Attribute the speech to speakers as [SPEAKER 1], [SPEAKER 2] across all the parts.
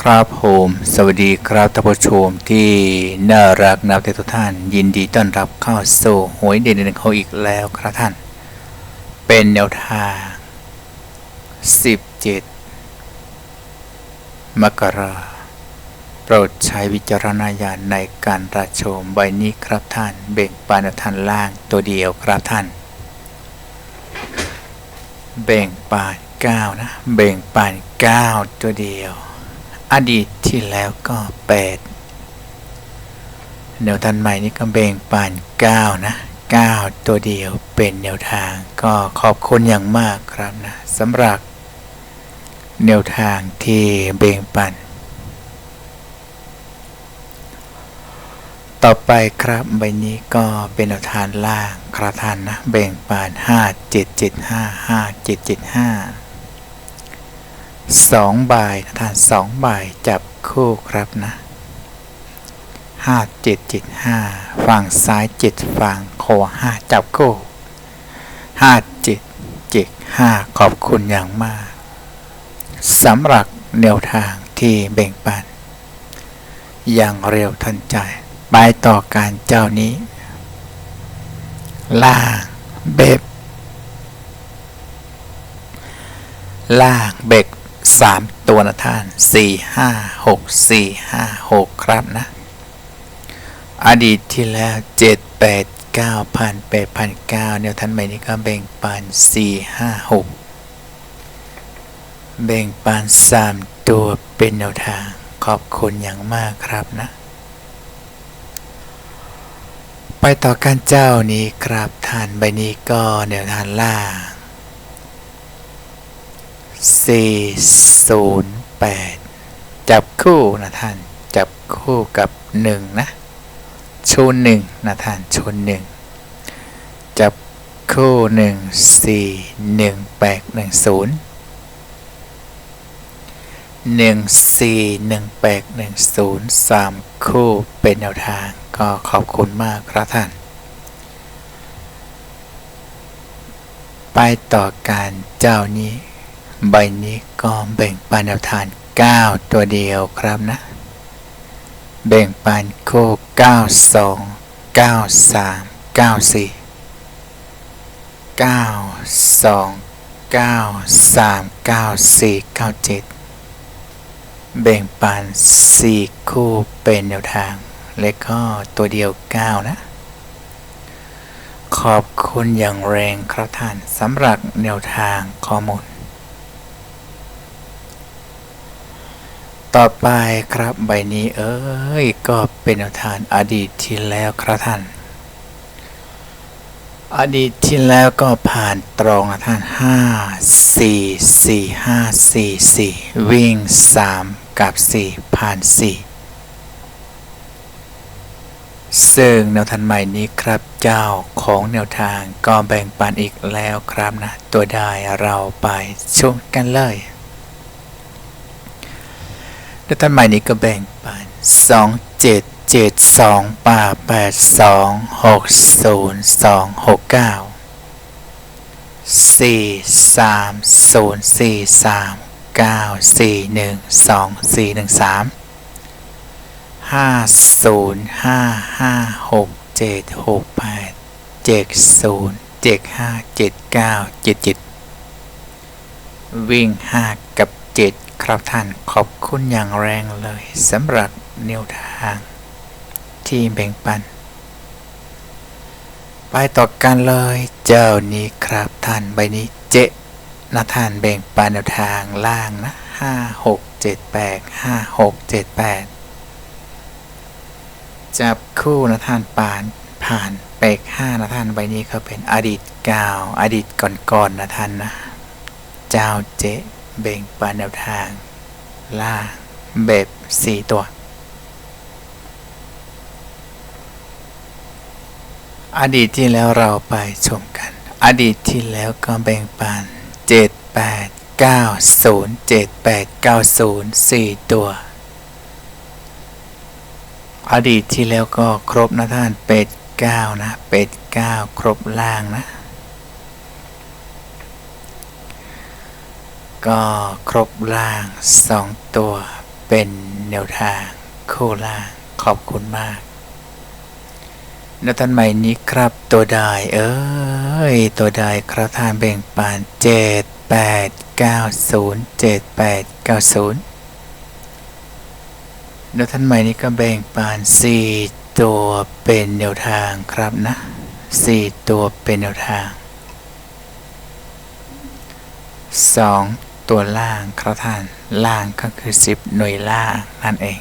[SPEAKER 1] ครับผมสวัสดีครับท่านผู้ชมที่น่ารักนับแต่ทุกท่าน ยินดีต้อนรับเข้าสู่หวยเด่นๆเขาอีกแล้วครับท่าน เป็นแนวทาง 17 มกราโปรดใช้วิจารณญาณในการรับชมใบนี้ครับท่าน เบ่งปานท่านล่างตัวเดียวครับท่าน เบ่งปานเก้านะ เบ่งปานเก้าตัวเดียว อดีตที่แล้วก็ 8 แนวทางใหม่นี้ก็เบ่งปาน9นะ 9 ตัวเดียวเป็นแนวทางก็ขอบคุณอย่างมากครับนะสำหรับ แนวทางที่เบ่งปัน ต่อไปครับใบนี้ก็เป็นแนวทางล่างคระทานนะเบ่งปาน 5 7 7 5 5 7 7 5 สองใบนะท่านสองใบจับคู่ครับนะห้าเจ็ดเจ็ดห้าฝั่งซ้ายเจ็ดฝั่งขวาห้าจับคู่ห้าเจ็ดเจ็ดห้าขอบคุณอย่างมากสำหรับแนวทางที่แบ่งปัน อย่างเร็วทันใจไปต่อการเจ้านี้ ล่างเบบล่างเบก สามตัวนะท่านสี่ห้าหกสี่ห้าหกครับนะ อดีตที่แล้วเจ็ดแปดเก้าพันแปดพันเก้าแนวท่านใหม่นี้ก็แบ่งปันสี่ห้าหกแบ่งปันสามตัวเป็นแนวทาง ขอบคุณอย่างมากครับนะ ไปต่อการเจ้านี้ครับท่านใบนี้ก็แนวทางล่าง 408 จับคู่นะท่าน จับคู่กับ 1 นะชูหนึ่งนะท่านชูหนึ่งจับคู่1 4 1 8 1 0 1 4 1 8 1 0 3คู่เป็นแนวทางก็ขอบคุณมากครับท่าน ไปต่อการเจ้านี้ ใบนี้ก็แบ่งปันแนวทาน 9 ตัวเดียวครับนะ แบ่งปันโค้92 93 94 92 93 94 97 แบ่งปัน 4 คู่เป็นแนวทาง และก็ตัวเดียว 9 นะขอบคุณอย่างแรงครับท่านสำหรับแนวทางข้อมูล ต่อไปครับใบนี้เอ้ยก็เป็นแนวทางอดีตที่แล้วครับท่าน อดีตที่แล้วก็ผ่านตรงนะท่าน5 4 4 5 4 4วิ่ง3กับ4ผ่าน4ซึ่งแนวทางใหม่นี้ครับเจ้าของแนวทางก็แบ่งปันอีกแล้วครับนะ ตัวได้เราไปชมกันเลย แนวทางใหม่นี้ก็แบ่งปัน2 7 7 2ป่า8 2 6 0 2 6 9 4 3 0 4 3 9 4 1 2 4 1 3ห้าศูนย์ห้าห้าหกเจ็ดหกแปดเจ็ดศูนย์เจ็ดห้าเจ็ดเก้าเจ็ดเจ็ดวิ่งห้ากับเจ็ด ครับท่านขอบคุณอย่างแรงเลยสำหรับแนวทาง ที่แบ่งปัน ไปต่อกันเลยเจ้านี้ครับท่านใบนี้เจนะท่านแบ่งปันแนวทางล่างนะห้าหกเจ็ดแปดห้าหกเจ็ดแปดจับคู่นะท่านปานผ่านเปกห้านะท่านใบนี้เขาเป็นอดีตเก่าอดีตก่อนๆนะท่านนะ เจ้าเจ๊ เบ่งปานแนวทาง ล่างเบบสี่ตัว อดีตที่แล้วเราไปชมกัน อดีตที่แล้วก็แบ่งปานเจ็ดแปดเก้าศูนย์เจ็ดแปดเก้าศูนย์สี่ตัว อดีตที่แล้วก็ครบนะท่านเป็ดเก้านะเป็ดเก้าครบล่างนะ ก็ครบล่างสองตัวเป็นแนวทางคู่ล่างขอบคุณมากแล้วท่านใหม่นี้ครับตัวใดเอ้ย ตัวใดครับทานแบ่งปันเจ็ดแปดเก้าศูนย์เจ็ดแปดเก้าศูนย์แล้วท่านใหม่นี้ก็แบ่งปันสี่ตัวเป็นแนวทางครับนะสี่ตัวเป็นแนวทาง สองตัวล่างครับท่าน ล่างก็คือสิบหน่วยล่างนั่นเอง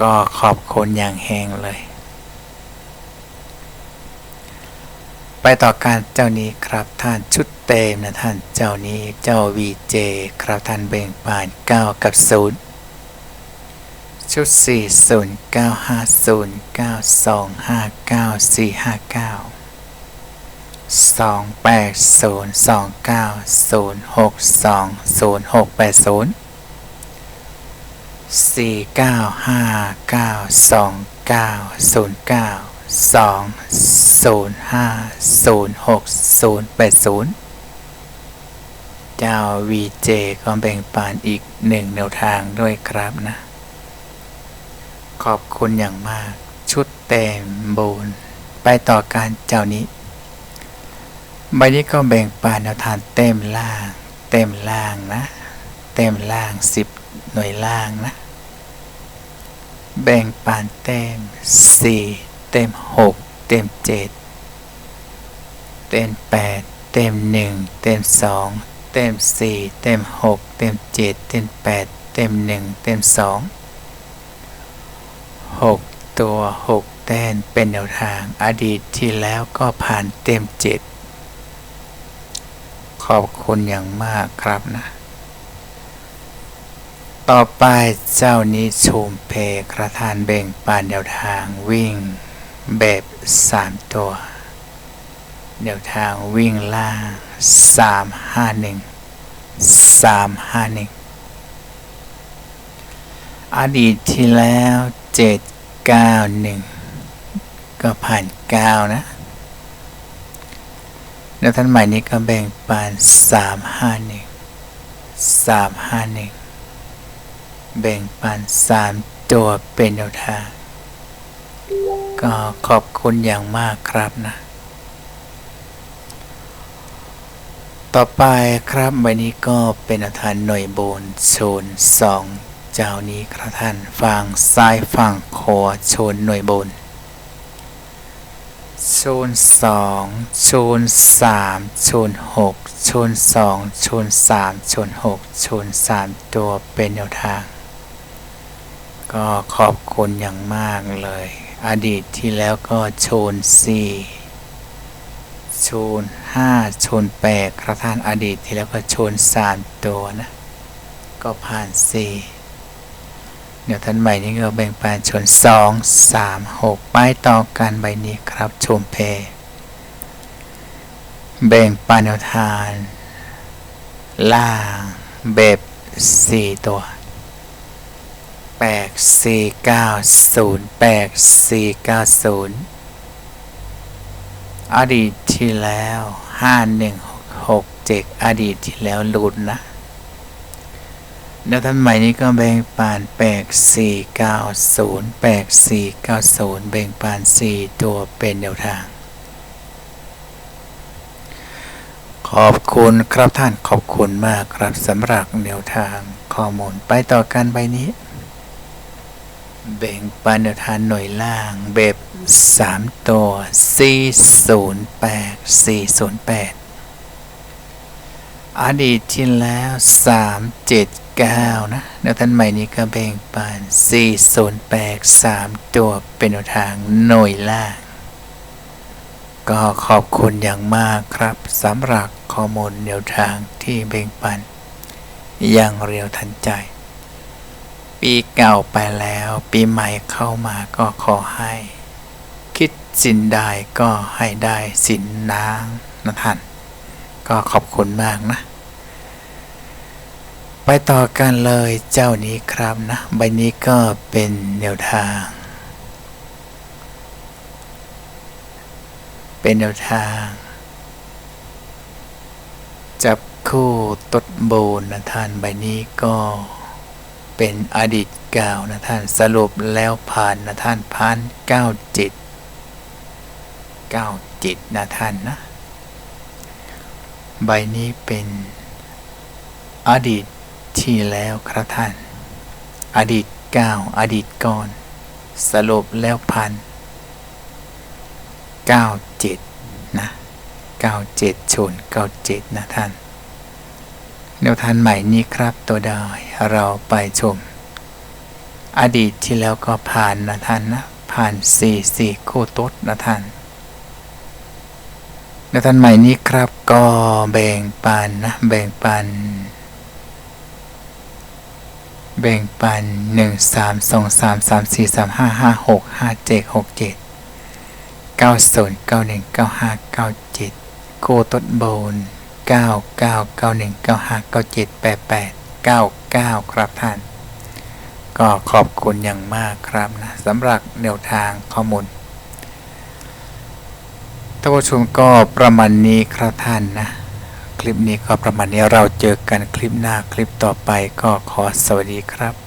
[SPEAKER 1] ก็ขอบคุณอย่างแหงเลย ไปต่อการเจ้านี้ครับท่านชุดเต็มนะท่านเจ้านี้เจ้า VJ ครับท่านเบ่งปาน9 กับ 0ชุด4 0 9 5 0 9 2 5 9 4 5 9 2 8 0 2 9 0 6 2 0 6 8 0 4 9 5 9 2 9 0 9 2 0 5 0 6 0 8 0เจ้า VJ ก็แบ่งปันอีกหนึ่งแนวทางด้วยครับนะ ขอบคุณอย่างมากชุดเต็มบูนไปต่อการเจ้านี้ ใบนี้ก็แบ่งปันแนวทางเต็มล่าง เต็มล่างนะ เต็มล่างสิบหน่วยล่างนะ แบ่งปันเต็มสี่เต็มหกเต็มเจ็ดเต็มแปดเต็มหนึ่งเต็มสองเต็มสี่เต็มหกเต็มเจ็ดเต็มแปดเต็มหนึ่งเต็มสองหกตัวหกแต้นเป็นแนวทางอดีตที่แล้วก็ผ่านเต็มเจ็ด ขอบคุณอย่างมากครับนะ ต่อไปเจ้านี้ชูมเพกระทานเบ่งปานแนวทางวิ่งแบบสามตัวแนวทางวิ่งล่างสามห้าหนึ่งสามห้าหนึ่งอดีตที่แล้วเจ็ดเก้าหนึ่งก็ผ่านเก้านะ แล้วท่านใหม่นี้ก็แบ่งปันสามห้าหนึ่งสามห้าหนึ่งแบ่งปันสามตัวเป็นแนวทางก็ขอบคุณอย่างมากครับนะ ต่อไปครับใบนี้ก็เป็นอาคารหน่วยโบนโซนสองเจ้านี้ครับท่านฝั่งซ้ายฝั่งขวาโซนหน่วยโบน โซนสองโซนสามโซนหกโซนสองโซนสามโซนหกโซนสามตัวเป็นแนวทาง ก็ขอบคุณอย่างมากเลย อดีตที่แล้วก็โซนสี่โซนห้าโซนแปดครับท่านอดีตที่แล้วก็โซนสามตัวนะ ก็ผ่านสี่ เดี๋ยวท่านใหม่นี้ก็แบ่งปันชนสองสามหกป้ายต่อกันใบนี้ครับชมเพแบ่งปันแนวทาน ล่างแบบสี่ตัวแปดสี่เก้าศูนย์แปดสี่เก้าศูนย์อดีตที่แล้วห้าหนึ่งหกเจ็ดอดีตที่แล้วหลุดนะ แล้วท่านใหม่นี้ก็แบ่งปานแปดสี่เก้าศูนย์แปดสี่เก้าศูนย์แบ่งปานสี่ตัวเป็นแนวทาง ขอบคุณครับท่านขอบคุณมากครับสำหรับแนวทางข้อมูลไปต่อกันใบนี้ แบ่งปันแนวทางหน่วยล่างแบบสามตัว 408 408 อดีตที่แล้ว 379 นะแล้วท่านใหม่นี้ก็แบ่งปัน408 3 ตัวเป็นทางหน่วยล่าง ก็ขอบคุณอย่างมากครับสำหรับข้อมูลแนวทางที่แบ่งปัน อย่างเร็วทันใจ ปีเก่าไปแล้ว ปีใหม่เข้ามาก็ขอให้ คิดสินใดก็ให้ได้สินนางนะท่าน ก็ขอบคุณมากนะ ไปต่อกันเลยเจ้านี้ครับนะใบนี้ก็เป็นแนวทาง เป็นแนวทาง จับคู่ตดโบนนะท่านใบนี้ก็เป็นอดีตเก่านะท่านสรุปแล้วผ่านนะท่านผ่านเก้าเจ็ดเก้าเจ็ดนะท่านนะ ใบนี้เป็นอดีตที่แล้วครับท่าน อดีตเก้าอดีตก่อน สรุปแล้วพันเก้าเจ็ดนะเก้าเจ็ดชนเก้าเจ็ดนะท่านแนวทานใหม่นี้ครับตัวดอยเราไปชม อดีตที่แล้วก็ผ่านนะท่านนะผ่านสี่สี่คู่ต้นนะท่าน แนวทานใหม่นี้ครับก็แบ่งปันนะแบ่งปัน แบ่งปันหนึ่งสามสองสามสามสี่สามห้าห้าหกห้าเจ็ดหกเจ็ดเก้าศูนย์เก้าหนึ่งเก้าห้าเก้าเจ็ดโคต้นโบนเก้าเก้าเก้าหนึ่งเก้าห้าเก้าเจ็ดแปดแปดเก้าเก้าครับท่าน ก็ขอบคุณอย่างมากครับนะสำหรับแนวทางข้อมูล ท่านผู้ชมก็ประมาณนี้ครับท่านนะ คลิปนี้ก็ประมาณนี้เราเจอกันคลิปหน้าคลิปต่อไปก็ขอสวัสดีครับ